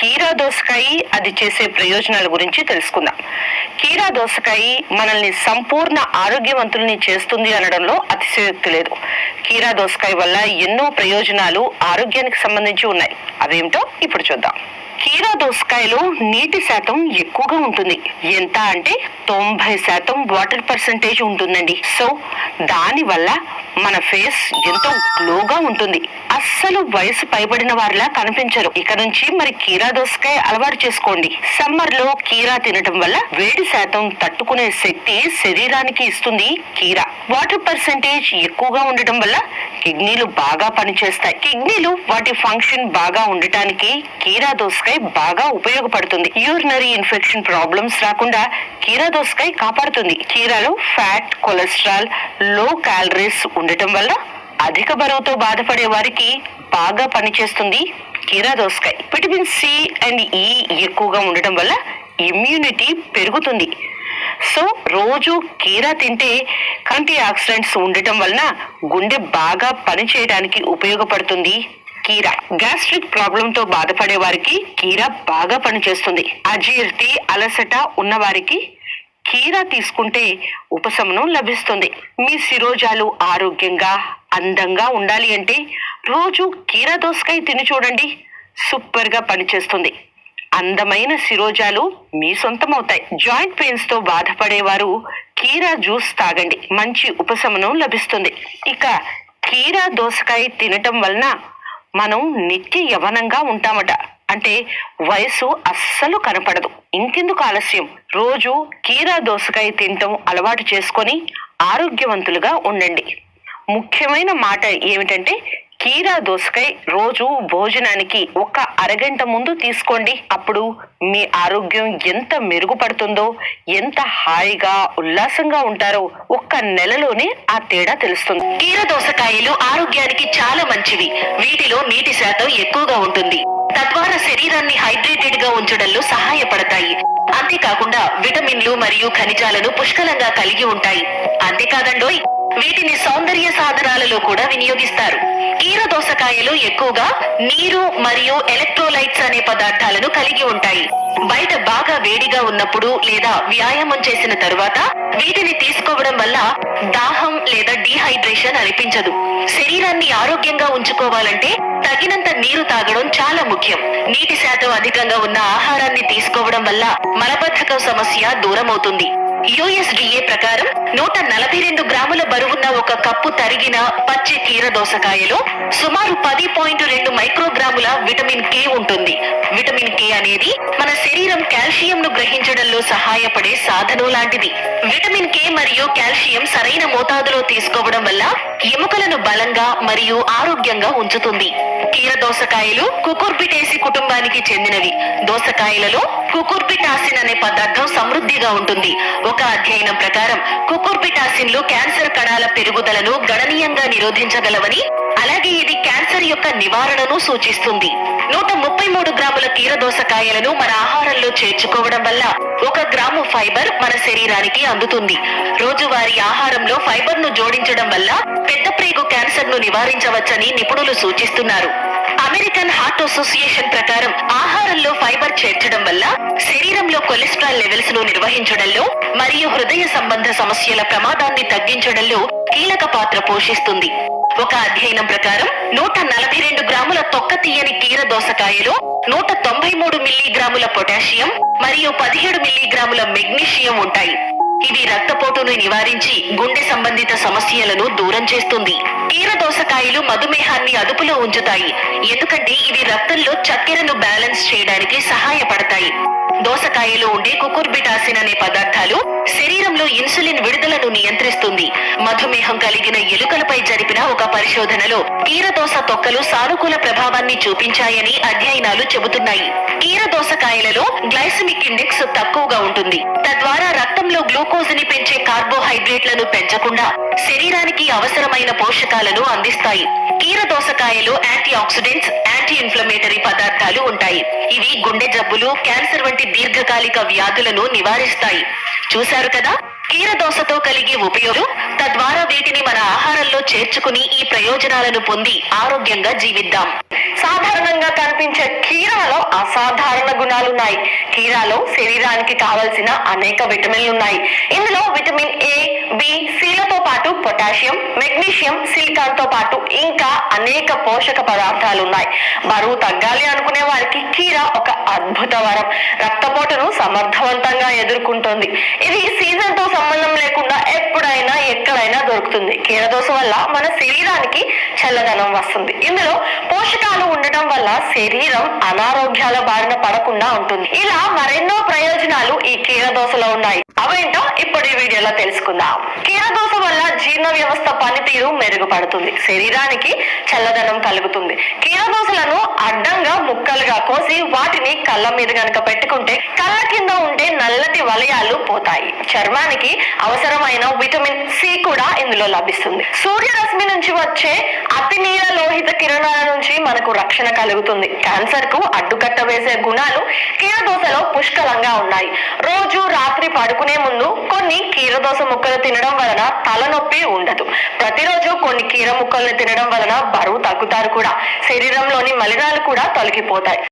కీరా దోసకాయ అది చేసే ప్రయోజనాల గురించి తెలుసుకుందాం. కీరా దోసకాయ మనల్ని సంపూర్ణ ఆరోగ్యవంతుల్ని చేస్తుంది అనడంలో అతిశయోక్తి లేదు. కీరా దోసకాయ వల్ల ఎన్నో ప్రయోజనాలు ఆరోగ్యానికి సంబంధించి ఉన్నాయి. అవేమిటో ఇప్పుడు చూద్దాం. కీరా దోసకాయలో నీటి శాతం ఎక్కువగా ఉంటుంది. ఎంత అంటే తొంభై శాతం వాటర్ పర్సంటేజ్ ఉంటుందండి. సో దానివల్ల మన ఫేస్ ఎంతో గ్లోగా ఉంటుంది. అస్సలు వయసు పైబడిన వారిలా కనిపించరు. ఇక నుంచి మరి కీరా దోసకాయ అలవాటు చేసుకోండి. సమ్మర్లో కీరా తినటం వల్ల వేడి శాతం తట్టుకునే శక్తి శరీరానికి ఇస్తుంది కీరా. వాటర్ పర్సంటేజ్ ఎక్కువగా ఉండటం వల్ల కిడ్నీలు బాగా పనిచేస్తాయి. కిడ్నీలు వాటి ఫంక్షన్ బాగా ఉండటానికి కీరా దోసకాయ బాగా ఉపయోగపడుతుంది. యూరినరీ ఇన్ఫెక్షన్ ప్రాబ్లమ్స్ రాకుండా కీరా దోసకాయ కాపాడుతుంది. కీరాలో ఫ్యాట్ కొలెస్ట్రాల్లో క్యాలరీస్ ఉండటం వల్ల అధిక బరువుతో బాధపడే వారికి బాగా పనిచేస్తుంది కీరా దోసకాయ విటమిన్ సి అండ్ ఈ ఎక్కువగా ఉండటం వల్ల ఇమ్యూనిటీ పెరుగుతుంది. సో రోజు కీరా తింటే కంటి ఆక్సిడెంట్స్ ఉండటం వలన గుండె బాగా పనిచేయడానికి ఉపయోగపడుతుంది కీరా. గ్యాస్ట్రిక్ ప్రాబ్లంతో బాధపడే వారికి కీరా బాగా పనిచేస్తుంది. అజీర్తి అలసట ఉన్న వారికి కీరా తీసుకుంటే ఉపశమనం లభిస్తుంది. మీ శిరోజాలు ఆరోగ్యంగా అందంగా ఉండాలి అంటే రోజు కీరా దోసకాయ తిని చూడండి. సూపర్గా పనిచేస్తుంది. అందమైన శిరోజాలు మీ సొంతమవుతాయి. జాయింట్ పెయిన్స్తో బాధపడేవారు కీరా జ్యూస్ తాగండి. మంచి ఉపశమనం లభిస్తుంది. ఇక కీరా దోసకాయ తినటం వలన మనం నిత్య యవనంగా ఉంటామట. అంటే వయసు అస్సలు కనపడదు. ఇంకెందుకు ఆలస్యం? రోజు కీరా దోసకాయ తినటం అలవాటు చేసుకొని ఆరోగ్యవంతులుగా ఉండండి. ముఖ్యమైన మాట ఏమిటంటే కీరా దోసకాయ రోజు భోజనానికి ఒక అరగంట ముందు తీసుకోండి. అప్పుడు మీ ఆరోగ్యం ఎంత మెరుగుపడుతుందో ఎంత హాయిగా ఉల్లాసంగా ఉంటారో ఒక్క నెలలోనే ఆ తేడా తెలుస్తుంది. కీర దోసకాయలు ఆరోగ్యానికి చాలా మంచివి. వీటిలో నీటి శాతం ఎక్కువగా ఉంటుంది. తద్వారా శరీరాన్ని హైడ్రేటెడ్గా ఉంచడంలో సహాయపడతాయి. అంతేకాకుండా విటమిన్లు మరియు ఖనిజాలను పుష్కలంగా కలిగి ఉంటాయి. అంతేకాదండోయ్! వీటిని సౌందర్య సాధనాలలో కూడా వినియోగిస్తారు. కీర దోసకాయలు ఎక్కువగా నీరు మరియు ఎలక్ట్రోలైట్స్ అనే పదార్థాలను కలిగి ఉంటాయి. బయట బాగా వేడిగా ఉన్నప్పుడు లేదా వ్యాయామం చేసిన తరువాత వీటిని తీసుకోవడం వల్ల దాహం లేదా డీహైడ్రేషన్ అనిపించదు. శరీరాన్ని ఆరోగ్యంగా ఉంచుకోవాలంటే తగినంత నీరు తాగడం చాలా ముఖ్యం. నీటి శాతం అధికంగా ఉన్న ఆహారాన్ని తీసుకోవడం వల్ల మలబద్ధకం సమస్య దూరమవుతుంది. యుఎస్డిఏ ప్రకారం నూట నలభై రెండు గ్రాముల బరువున్న ఒక కప్పు తరిగిన పచ్చి కీర దోసకాయలో సుమారు పది పాయింట్ రెండు మైక్రోగ్రాముల విటమిన్ కే ఉంటుంది. విటమిన్ కే అనేది మన శరీరం కాల్షియం ను గ్రహించడంలో సహాయపడే సాధనం లాంటిది. విటమిన్ కే మరియు కాల్షియం సరైన మోతాదులో తీసుకోవడం వల్ల ఎముకలను బలంగా మరియు ఆరోగ్యంగా ఉంచుతుంది. కీర దోసకాయలు కుకుర్బిటేసి కుటుంబానికి చెందినవి. దోసకాయలలో కుకుర్బిటాసిన్ అనే పదార్థం సమృద్ధిగా ఉంటుంది. ఒక అధ్యయనం ప్రకారం కుకుర్బిటాసిన్లు క్యాన్సర్ కణాల పెరుగుదలను గణనీయంగా నిరోధించగలవని అలాగే ఇది క్యాన్సర్ యొక్క నివారణను సూచిస్తుంది. నూట ముప్పై మూడు గ్రాముల కీరదోసకాయలను మన ఆహారంలో చేర్చుకోవడం వల్ల ఒక గ్రాము ఫైబర్ మన శరీరానికి అందుతుంది. రోజువారీ ఆహారంలో ఫైబర్ను జోడించడం వల్ల పెద్ద ప్రేగు క్యాన్సర్ను నివారించవచ్చని నిపుణులు సూచిస్తున్నారు. హార్ట్ అసోసియేషన్ ప్రకారం ఆహారంలో ఫైబర్ చేర్చడం వల్ల శరీరంలో కొలెస్ట్రాల్ లెవెల్స్ను నిర్వహించడంలో మరియు హృదయ సంబంధ సమస్యల ప్రమాదాన్ని తగ్గించడంలో కీలక పాత్ర పోషిస్తుంది. ఒక అధ్యయనం ప్రకారం నూట నలభై రెండు గ్రాముల తొక్క తీయని కీర దోసకాయలో నూట తొంభై మూడు మిల్లీగ్రాముల పొటాషియం మరియు పదిహేడు మిల్లీగ్రాముల మెగ్నీషియం ఉంటాయి. ఇది రక్తపోటును నివారించి గుండె సంబంధిత సమస్యలను దూరం చేస్తుంది. కీర దోసకాయలు మధుమేహాన్ని అదుపులో ఉంచుతాయి. ఎందుకంటే ఇవి రక్తంలో చక్కెరను బ్యాలెన్స్ చేయడానికి సహాయపడతాయి. దోసకాయలో ఉండే కుకుర్బిటాసిన్ అనే పదార్థాలు శరీరంలో ఇన్సులిన్ విడుదలను నియంత్రిస్తుంది. మధుమేహం కలిగిన ఎలుకలపై జరిపిన ఒక పరిశోధనలో కీరదోస తొక్కలు సానుకూల ప్రభావాన్ని చూపించాయని అధ్యయనాలు చెబుతున్నాయి. కీరదోసకాయలలో గ్లైసమిక్ ఇండెక్స్ తక్కువగా ఉంటుంది. తద్వారా రక్తంలో గ్లూకోజ్ని పెంచే కార్బోహైడ్రేట్లను పెంచకుండా శరీరానికి అవసరమైన పోషకాలను అందిస్తాయి. కీర దోసకాయలో యాంటీ ఆక్సిడెంట్స్ యాంటీ ఇన్ఫ్లమేటరీ పదార్థాలు ఉంటాయి. ఇవి గుండె జబ్బులు క్యాన్సర్ వంటి దీర్ఘకాలిక వ్యాధులను నివారిస్తాయి. చూశారు కదా? కీరదోసతో కలిగే ఉపయోగం తద్వారా వీటిని మన ఆహారంలో చేర్చుకుని ఈ ప్రయోజనాలను పొంది ఆరోగ్యంగా జీవిద్దాం. సాధారణంగా కనిపించే కీరాలో అసాధారణ గుణాలున్నాయి. కీరాలో శరీరానికి కావలసిన అనేక విటమిన్లు ఉన్నాయి ఇందులో విటమిన్ ఏ బి సిలతో పాటు పొటాషియం మెగ్నీషియం సిలికాన్తో పాటు ఇంకా అనేక పోషక పదార్థాలు ఉన్నాయి బరువు తగ్గాలి అనుకునే వారికి కీరా ఒక అద్భుత వరం. రక్తపోటును సమర్థవంతంగా ఎదుర్కొంటుంది. ఇది సీజన్తో సంబంధం లేకుండా ఎప్పుడైనా ఎక్కడైనా దొరుకుతుంది. కీరదోస వల్ల మన శరీరానికి చల్లదనం వస్తుంది. ఇందులో పోషకాలు ఉండటం వల్ల శరీరం అనారోగ్యాల బారిన పడకుండా ఉంటుంది. ఇలా మరెన్నో ప్రయోజనాలు ఈ కీరదోసలో ఉన్నాయి. అవేంటో ఇప్పుడు ఈ వీడియోలో తెలుసుకుందాం. కీరదోస వల్ల జీర్ణ వ్యవస్థ పనితీరు మెరుగుపడుతుంది. శరీరానికి చల్లదనం కలుగుతుంది. కీరదోసలను అడ్డంగా ముక్కలుగా కోసి వాటిని కళ్ళ మీద గనక పెట్టుకుంటే కళ్ళ కింద ఉండే నల్లటి వలయాలు పోతాయి. చర్మానికి అవసరమైన విటమిన్ ఇందులో లభిస్తుంది. సూర్యరశ్మి నుంచి వచ్చే అతి నీల లోహిత కిరణాల నుంచి మనకు రక్షణ కలుగుతుంది. క్యాన్సర్కు అడ్డుకట్ట వేసే గుణాలు కీరదోసలో పుష్కలంగా ఉన్నాయి. రోజు రాత్రి పడుకునే ముందు కొన్ని కీరదోస ముక్కలు తినడం వలన తలనొప్పి ఉండదు. ప్రతిరోజు కొన్ని కీర ముక్కలను తినడం వలన బరువు తగ్గుతారు కూడా. శరీరంలోని మలినాలు కూడా తొలగిపోతాయి.